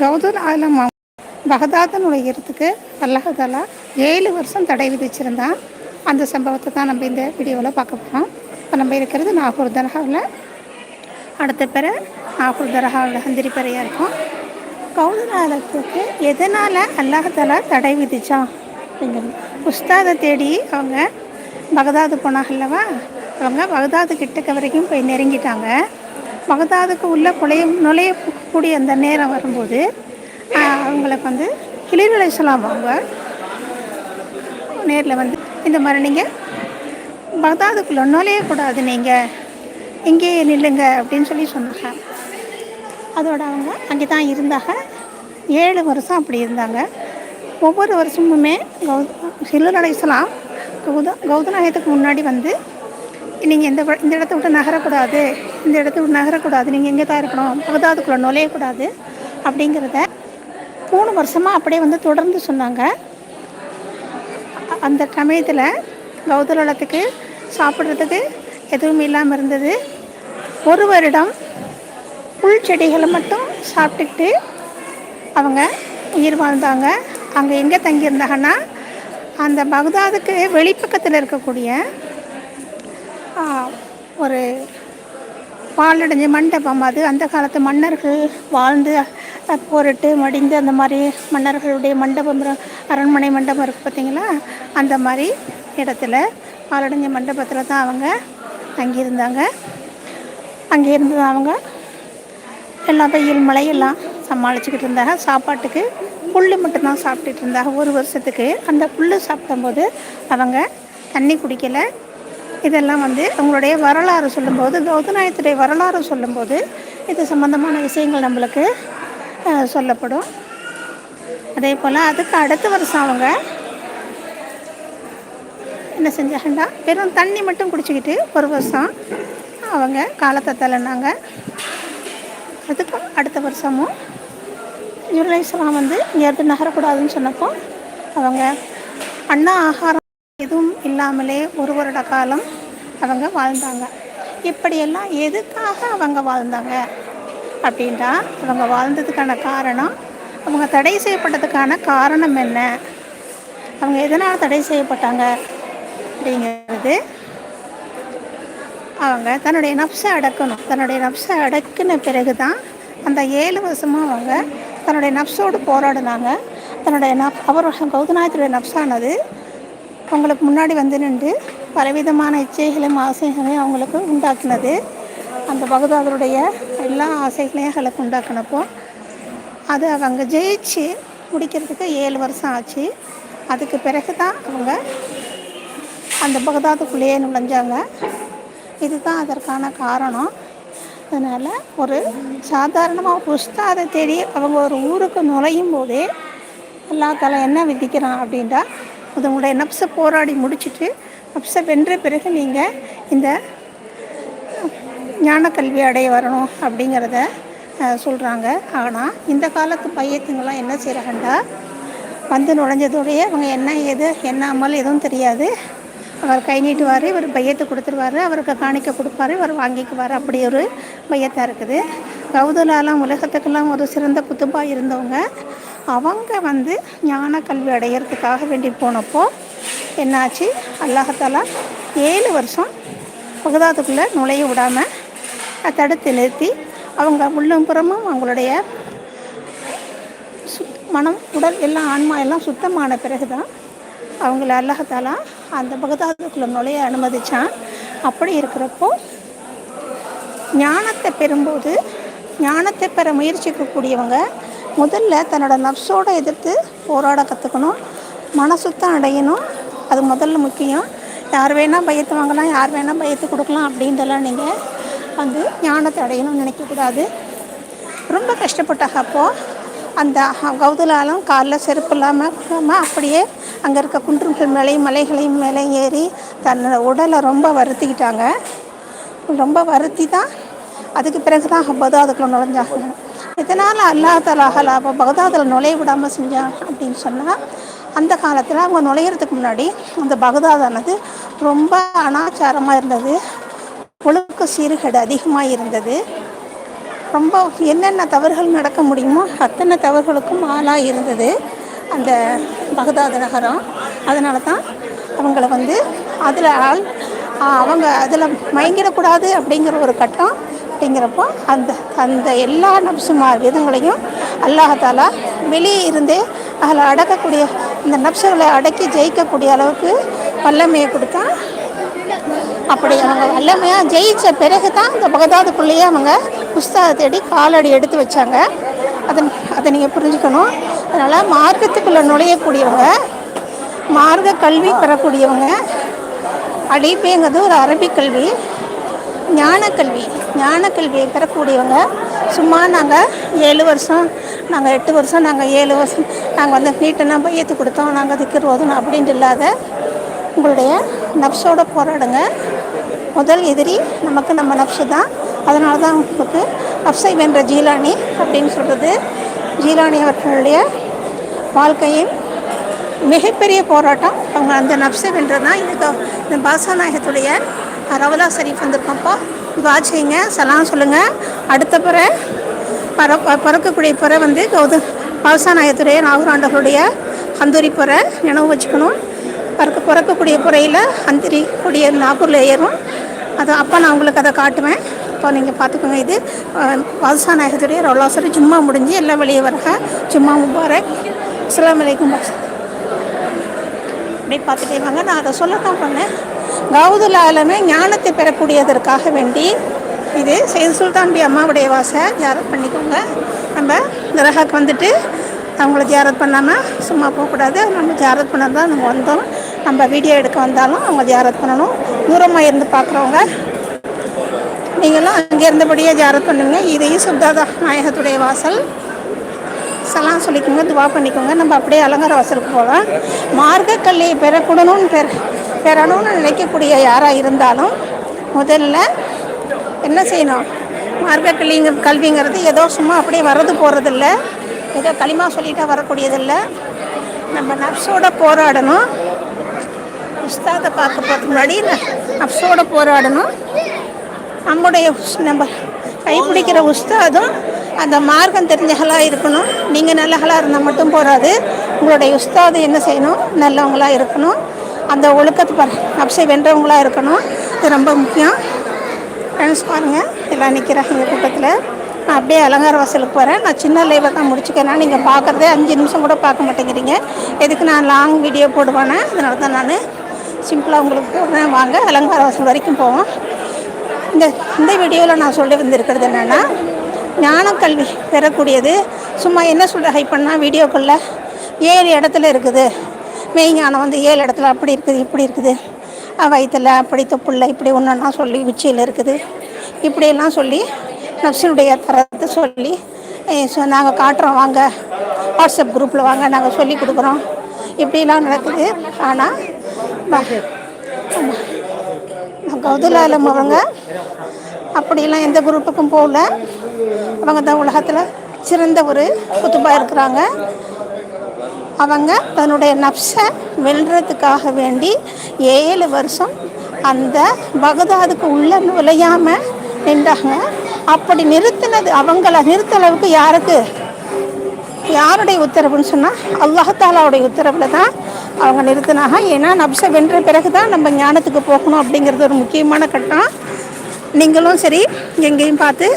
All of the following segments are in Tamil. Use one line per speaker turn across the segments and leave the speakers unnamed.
கௌதூர் ஆலம் பகதாதனுடைய நுழைகிறதுக்கு அல்லாஹாலா ஏழு வருஷம் தடை விதிச்சிருந்தான். அந்த சம்பவத்தை தான் நம்ம இந்த வீடியோவில் பார்க்க போகிறோம் இப்போ நம்ம இருக்கிறது நாகூர் தர்காவில். அடுத்த பிற நாகூர் தர்காவில் ஹந்திரி பிறையாக இருக்கும். கௌதம் ஆலத்துக்கு எதனால் அல்லாஹாலா தடை விதிச்சான் அப்படிங்கிறது. உஸ்தாதை தேடி அவங்க பகதாது போனாங்கல்லவா அவங்க பகதாது கிட்டக்க வரைக்கும் போய் நெருங்கிட்டாங்க. பகதாதுக்கு உள்ளே புழைய நுழையக்கூடிய அந்த நேரம் வரும்போது அவங்களுக்கு வந்து கிளிர் அலைசலாம் அவங்க நேரில் வந்து இந்த மாதிரி நீங்கள் பகதாதுக்குள்ளே நுழையக்கூடாது நீங்கள் இங்கேயே நில்லுங்க அப்படின்னு சொல்லி சொன்னாங்க. அதோட அவங்க அங்கே தான் இருந்தாங்க. ஏழு வருஷம் அப்படி இருந்தாங்க. ஒவ்வொரு வருஷமுமே கௌத ஹில்லர் அலைசலாம் கௌத கௌதநாயகத்துக்கு முன்னாடி வந்து நீங்கள் இந்த இந்த இடத்த விட்டு நகரக்கூடாது. இந்த இடத்த நகரக்கூடாது. நீங்கள் எங்கே தான் இருக்கணும் பகதாதுக்குள்ளே நுழையக்கூடாது அப்படிங்கிறத மூணு வருஷமாக அப்படியே வந்து தொடர்ந்து சொன்னாங்க. அந்த சமயத்தில் கௌதலத்துக்கு சாப்பிட்றதுக்கு எதுவும் இல்லாமல் இருந்தது. ஒரு வருடம் புல் செடிகளை மட்டும் சாப்பிட்டுக்கிட்டு அவங்க உயிர் வாழ்ந்தாங்க. அங்கே எங்கே தங்கியிருந்தாங்கன்னா அந்த பகதாதுக்கு வெளிப்பக்கத்தில் இருக்கக்கூடிய ஒரு பாலடைஞ்ச மண்டபம் அது. அந்த காலத்து மன்னர்கள் வாழ்ந்து போரிட்டு மடிந்து அந்த மாதிரி மன்னர்களுடைய மண்டபம் அரண்மனை மண்டபம் இருக்குது பார்த்தீங்களா? அந்த மாதிரி இடத்துல பாலடைஞ்ச மண்டபத்தில் தான் அவங்க தங்கியிருந்தாங்க. அங்கே இருந்து அவங்க. எல்லா வெயில் மழையெல்லாம் சமாளிச்சுக்கிட்டு இருந்தாங்க. சாப்பாட்டுக்கு புல் மட்டும்தான் சாப்பிட்டுட்டு இருந்தாங்க. ஒரு வருஷத்துக்கு. அந்த புல் சாப்பிடும்போது அவங்க தண்ணி குடிக்கலை. இதெல்லாம் வந்து அவங்களுடைய வரலாறு சொல்லும்போது கௌதநாயகத்துடைய வரலாறு சொல்லும்போது இது சம்மந்தமான விஷயங்கள் நம்மளுக்கு சொல்லப்படும். அதே போல் அதுக்கு அடுத்த வருஷம் அவங்க என்ன செஞ்சாங்கன்னா வெறும் தண்ணி மட்டும் குடிச்சிக்கிட்டு ஒரு வருஷம் அவங்க காலத்தை தள்ளினாங்க. அதுக்கும் அடுத்த வருஷமும் யுரலேஸ்வரம் வந்து இங்கேருந்து நகரக்கூடாதுன்னு சொன்னப்போ அவங்க அண்ணா ஆகாரம் எதுவும் இல்லாமலே ஒரு வருட காலம் அவங்க வாழ்ந்தாங்க. இப்படியெல்லாம் எதுக்காக அவங்க வாழ்ந்தாங்க? அப்படின்ட்டா அவங்க வாழ்ந்ததுக்கான காரணம் அவங்க தடை செய்யப்பட்டதுக்கான காரணம் என்ன? அவங்க எதனால் தடை செய்யப்பட்டாங்க? அப்படிங்கிறது அவங்க தன்னுடைய நப்சை அடக்கணும். தன்னுடைய நப்சை அடக்கின பிறகு தான் அந்த ஏழு வருஷமாக அவங்க தன்னுடைய நப்சோடு போராடினாங்க. தன்னுடைய நப் அவர் கௌதநாயத்துடைய நப்சானது அவங்களுக்கு முன்னாடி வந்து நின்று பலவிதமான இச்சைகளையும் ஆசைகளையும் அவங்களுக்கு உண்டாக்குனது. அந்த பகதாதருடைய எல்லா ஆசைகளையும் அவங்களுக்கு உண்டாக்குனப்போ அது அவங்க ஜெயிச்சு முடிக்கிறதுக்கு ஏழு வருஷம் ஆச்சு. அதுக்கு பிறகு தான் அவங்க அந்த பகதாதுக்குள்ளேயே நுழைஞ்சாங்க. இதுதான் அதற்கான காரணம். அதனால் ஒரு சாதாரணமாக உஸ்தாதை தேடி அவங்க ஒரு ஊருக்கு நுழையும் போதே எல்லாத்தாலும் என்ன விதிக்கிறான்? அப்படின்ட்டா உங்களுடைய நப்சை போராடி முடிச்சுட்டு நப்சை வென்ற பிறகு நீங்கள் இந்த ஞான கல்வி அடைய வரணும் அப்படிங்கிறத சொல்கிறாங்க ஆனால் இந்த காலத்து பையத்துங்களாம் என்ன செய்கிறாங்கண்டா வந்து நுழைஞ்சதோடைய அவங்க என்ன ஏது என்ன அமல் எதுவும் தெரியாது. அவர் கை நீட்டுவார் இவர் பையத்தை கொடுத்துருவாரு அவருக்கு காணிக்க கொடுப்பாரு இவர் வாங்கிக்குவார். அப்படி ஒரு பையத்தாக இருக்குது. கௌதலாலாம் உலகத்துக்கெல்லாம் ஒரு சிறந்த குத்துபாக இருந்தவங்க. அவங்க வந்து ஞான கல்வி அடையிறதுக்காக வேண்டி போனப்போ என்னாச்சு? அல்லாஹாலா ஏழு வருஷம் பகதாதுக்குள்ளே நுழைய விடாமல் தடுத்து நிறுத்தி அவங்க உள்ளும் புறமும் அவங்களுடைய சு மனம் உடல் எல்லாம் ஆன்மா எல்லாம் சுத்தமான பிறகு தான் அவங்கள அல்லாஹாலா அந்த பகதாதுக்குள்ளே நுழைய அனுமதித்தான் அப்படி இருக்கிறப்போ ஞானத்தை பெறும்போது ஞானத்தை பெற முயற்சிக்கக்கூடியவங்க முதல்ல தன்னோட நப்ஸோடு எதிர்த்து போராட கற்றுக்கணும் மனசுத்தம் அடையணும். அது முதல்ல முக்கியம். யார் வேணால் பயத்து வாங்கலாம் யார் வேணால் பயத்து கொடுக்கலாம் அப்படின்றலாம் நீங்கள் வந்து ஞானத்தை அடையணும்னு நினைக்கக்கூடாது. ரொம்ப கஷ்டப்பட்டாங்க அப்போது அந்த கௌதலாலும் காலில் செருப்பு இல்லாமல் அப்படியே அங்கே இருக்க குன்றுகள் மேலேயும் மலைகளையும் மேலே ஏறி தன்னோட உடலை ரொம்ப வருத்திக்கிட்டாங்க. ரொம்ப வருத்தி தான் அதுக்கு பிறகு தான் பகதாதுக்குள்ள நுழைஞ்சாங்க. இதனால் அல்லா தலாஹலா அப்போ பகதாதில் நுழைய விடாமல் செஞ்சாங்க அப்படின்னு சொன்னால் அந்த காலத்தில் அவங்க நுழையிறதுக்கு முன்னாடி அந்த பகதாதானது ரொம்ப அனாச்சாரமாக இருந்தது. ஒழுக்க சீர்கேடு அதிகமாக இருந்தது. ரொம்ப என்னென்ன தவறுகள் நடக்க முடியுமோ அத்தனை தவறுகளுக்கும் ஆளாக இருந்தது அந்த பகதாத நகரம். அதனால தான் அவங்கள வந்து அதில் ஆள் அவங்க அதில் மயங்கிடக்கூடாது அப்படிங்கிற ஒரு கட்டம் அப்படிங்கிறப்போ அந்த அந்த எல்லா நப்சுமார் விதங்களையும் அல்லாஹாலா வெளியே இருந்தே அதில் அடக்கக்கூடிய இந்த நப்சுகளை அடக்கி ஜெயிக்கக்கூடிய அளவுக்கு வல்லமையை கொடுத்தா அப்படி அவங்க வல்லமையாக ஜெயித்த பிறகு தான் இந்த பகதாதுக்குள்ளேயே அவங்க புஸ்தகத்தை தேடி காலடி எடுத்து வச்சாங்க. அதை அதை நீங்கள் புரிஞ்சுக்கணும். அதனால் மார்க்கத்துக்குள்ளே நுழையக்கூடியவங்க மார்க்க கல்வி பெறக்கூடியவங்க அடிப்பேங்கிறது ஒரு அரபிக் கல்வி. ஞானக்கல்வி ஞானக்கல்வியை பெறக்கூடியவங்க. சும்மா நாங்கள் ஏழு வருஷம் நாங்கள் எட்டு வருஷம் நாங்கள் ஏழு வருஷம் நாங்கள் வந்து நீட்டெல்லாம் போய் ஏற்றி கொடுத்தோம் நாங்கள் திக்கிறோதும் அப்படின்ட்டு இல்லாத உங்களுடைய நப்ஸோட போராடுங்க. முதல் எதிரி நமக்கு நம்ம நப்சு தான். அதனால தான் உங்களுக்கு நப்சை வென்ற ஜீலானி அப்படின்னு சொல்கிறது ஜீலானி அவர்களுடைய வாழ்க்கையின் மிகப்பெரிய போராட்டம். அவங்க அந்த நப்சை வென்றது தான் இதுக்கு இந்த பாசாநாயகத்துடைய ரவலா ஷரீஃப் வந்திருக்கோம்ப்பா துவா செய்யுங்க சலாம் சொல்லுங்கள் அடுத்த பிற பற பிறக்கக்கூடிய பிற வந்து கௌத பாசாநாயகத்துடைய நாகராண்டவருடைய அந்தூரி பிற நினைவு வச்சுக்கணும். பிறக்க பிறக்கக்கூடிய புறையில் அந்திரி கூடிய நாகூரில் ஏறும். அது அப்போ நான் உங்களுக்கு அதை காட்டுவேன். இப்போ நீங்கள் பார்த்துக்கோங்க இது பாதுஷா நாயகத்துடைய ரவுலாசரி ஜும்மா முடிஞ்சு எல்லாம் வெளியே வரக. ஜும்மா முபாரக். அஸ்லாம் வலைக்கும் அப்படி பார்த்துட்டே வாங்க. நான் அதை சொல்லத்தான் பண்ணேன். கவுதுல் ஞானத்தை பெறக்கூடியதற்காக வேண்டி இது செய்து சுல்தான்பி அம்மாவுடைய வாசை ஜாரத் பண்ணிக்கோங்க. நம்ம கிரகாக்கு வந்துட்டு அவங்கள ஜாரத் பண்ணாமல் சும்மா போகக்கூடாது. நம்ம ஜாரத் பண்ண தான் நம்ம வந்தோம். நம்ம வீடியோ எடுக்க வந்தாலும் அவங்க ஜாரத் பண்ணணும். தூரமாக இருந்து பார்க்குறவங்க நீங்களும் அங்கே இருந்தபடியே ஜாரத் பண்ணுங்க. இதையும் ஈசுப்தாதா நாயகத்துடைய வாசல். சலாம் சொல்லிக்கோங்க துவா பண்ணிக்கோங்க. நம்ம அப்படியே அலங்கார வாசலுக்கு போகலாம். மார்க்கக்கல்லையை பெறக்கூடணும்னு பெற பெறணும்னு நினைக்கக்கூடிய யாராக இருந்தாலும் முதல்ல என்ன செய்யணும்? மார்க்க கல்விங்க கல்விங்கிறது ஏதோ சும்மா அப்படியே வர்றது போகிறதில்ல ஏதோ களிமா சொல்லிட்டா வரக்கூடியதில்லை. நம்ம நர்ஸோட போராடணும். உஸ்தாதை பார்க்க போகிறதுக்கு முன்னாடி நர்ஸோட போராடணும். நம்முடைய நம்ம கைப்பிடிக்கிற உஸ்தாதும் அந்த மார்க்கம் தெரிஞ்சகளாக இருக்கணும். நீங்கள் நல்லகளாக இருந்தால் மட்டும் போகாது உங்களுடைய உஸ்தாது என்ன செய்யணும்? நல்லவங்களாக இருக்கணும். அந்த ஒழுக்கத்தை பாரு. நப்சை வென்றவங்களாக இருக்கணும். இது ரொம்ப முக்கியம். ஃப்ரெண்ட்ஸ் பாருங்கள் எல்லாம் நிற்கிறாங்க எங்கள் கூட்டத்தில். நான் அப்படியே அலங்கார வாசலுக்கு போகிறேன் நான் சின்ன லைவை தான் முடிச்சுக்கிறேன். நீங்கள் பார்க்குறதே அஞ்சு நிமிஷம் கூட பார்க்க மாட்டேங்கிறீங்க. எதுக்கு நான் லாங் வீடியோ போடுவானே? அதனால தான் நான் சிம்பிளாக உங்களுக்கு போகிறேன் வாங்க அலங்கார வாசல் வரைக்கும் போவோம். இந்த இந்த வீடியோவில் நான் சொல்லி வந்திருக்கிறது என்னென்னா ஞானக்கல்வி பெறக்கூடியது. சும்மா என்ன சொல்கிற ஹைப் பண்ணால் வீடியோக்குள்ளே ஏழு இடத்துல இருக்குது. மெய்ஞானம் வந்து ஏழு இடத்துல அப்படி இருக்குது இப்படி இருக்குது. வயிற்றில் அப்படி தொப்புள்ள இப்படி ஒன்றுன்னா சொல்லி உச்சியில் இருக்குது. இப்படியெல்லாம் சொல்லி நப்சினுடைய தரத்தை சொல்லி நாங்கள் காட்டுறோம் வாங்க. வாட்ஸ்அப் குரூப்பில் வாங்க நாங்கள் சொல்லி கொடுக்குறோம். இப்படிலாம் நடக்குது. ஆனால் கௌதலாலம் அவங்க அப்படிலாம் எந்த குரூப்புக்கும் போகல. அவங்க தான் உலகத்தில் சிறந்த ஒரு குத்துப்பாக இருக்கிறாங்க. அவங்க தன்னுடைய நப்சை வெல்றதுக்காக வேண்டி ஏழு வருஷம் அந்த பகதாதுக்கு உள்ள நுழையாமல் நின்றாங்க. அப்படி நிறுத்தினது அவங்கள நிறுத்த அளவுக்கு யாருக்கு? யாருடைய உத்தரவுன்னு சொன்னால் அல்லாஹாலாவுடைய உத்தரவில் தான் அவங்க நிறுத்தினாங்க. ஏன்னா நப்சை வென்ற பிறகு தான் நம்ம ஞானத்துக்கு போகணும் அப்படிங்கிறது ஒரு முக்கியமான கட்டம். நீங்களும் சரி எங்கேயும் பார்த்து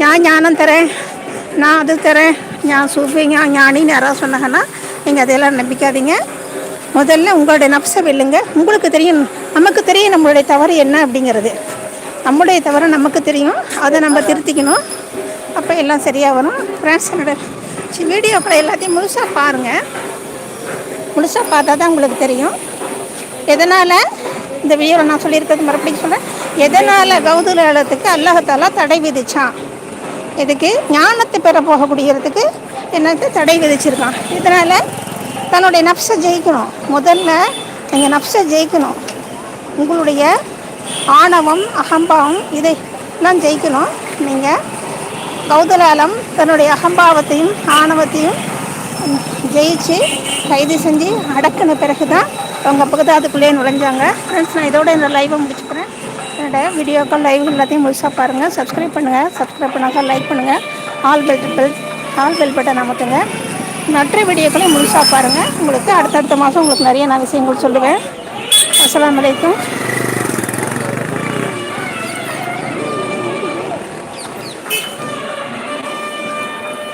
நான் ஞானம் தரேன் நான் அது தரேன் ஞான் சூஃபி ஞான் ஞானின்னு யாராவது சொன்னாங்கன்னா நீங்கள் அதையெல்லாம் நம்பிக்காதீங்க. முதல்ல உங்களுடைய நப்சை வெல்லுங்க. உங்களுக்கு தெரியும் நமக்கு தெரியும் நம்மளுடைய தவறு என்ன அப்படிங்கிறது. நம்முடைய தவறு நமக்கு தெரியும். அதை நம்ம திருத்திக்கணும். அப்போ எல்லாம் சரியாக வரும். ஃப்ரெண்ட்ஸ் என்னோட வீடியோக்களை எல்லாத்தையும் முழுசாக பாருங்கள் முழுசாக பார்த்தா தான் உங்களுக்கு தெரியும். எதனால்? இந்த வீடியோவில் நான் சொல்லியிருக்கிறது மறுபடியும் சொல்கிறேன் எதனால் கௌதலத்துக்கு அல்லாஹத்தாலா தடை விதிச்சான்? இதுக்கு ஞானத்தை பெற போகக்கூடியதுக்கு என்னத்தை தடை விதிச்சிருக்கான். இதனால் தன்னுடைய நப்சை ஜெயிக்கணும். முதல்ல நீங்கள் நப்சை ஜெயிக்கணும். உங்களுடைய ஆணவம் அகம்பாவம் இதைலாம் ஜெயிக்கணும். நீங்கள் கௌதலாலம் தன்னுடைய அகம்பாவத்தையும் ஆணவத்தையும் ஜெயிச்சு கைது செஞ்சு அடக்கின பிறகு தான் அவங்க பகுதாதுக்குள்ளேயே நுழைஞ்சாங்க. ஃப்ரெண்ட்ஸ் நான் இதோட இந்த லைவை முடிச்சுக்கிறேன். என்னோட வீடியோக்கள் லைவ் எல்லாத்தையும் முழுசாக பாருங்கள் சப்ஸ்கிரைப் பண்ணுங்கள் சப்ஸ்கிரைப் பண்ணாக்க லைக் பண்ணுங்கள் all bell bell all bell button அமர்த்துங்க மற்ற முழுசாக பாருங்கள் உங்களுக்கு அடுத்தடுத்த மாதம் உங்களுக்கு நிறைய நான் விஷயங்கள் சொல்லுவேன். அஸ்லாம் அலைக்கும்.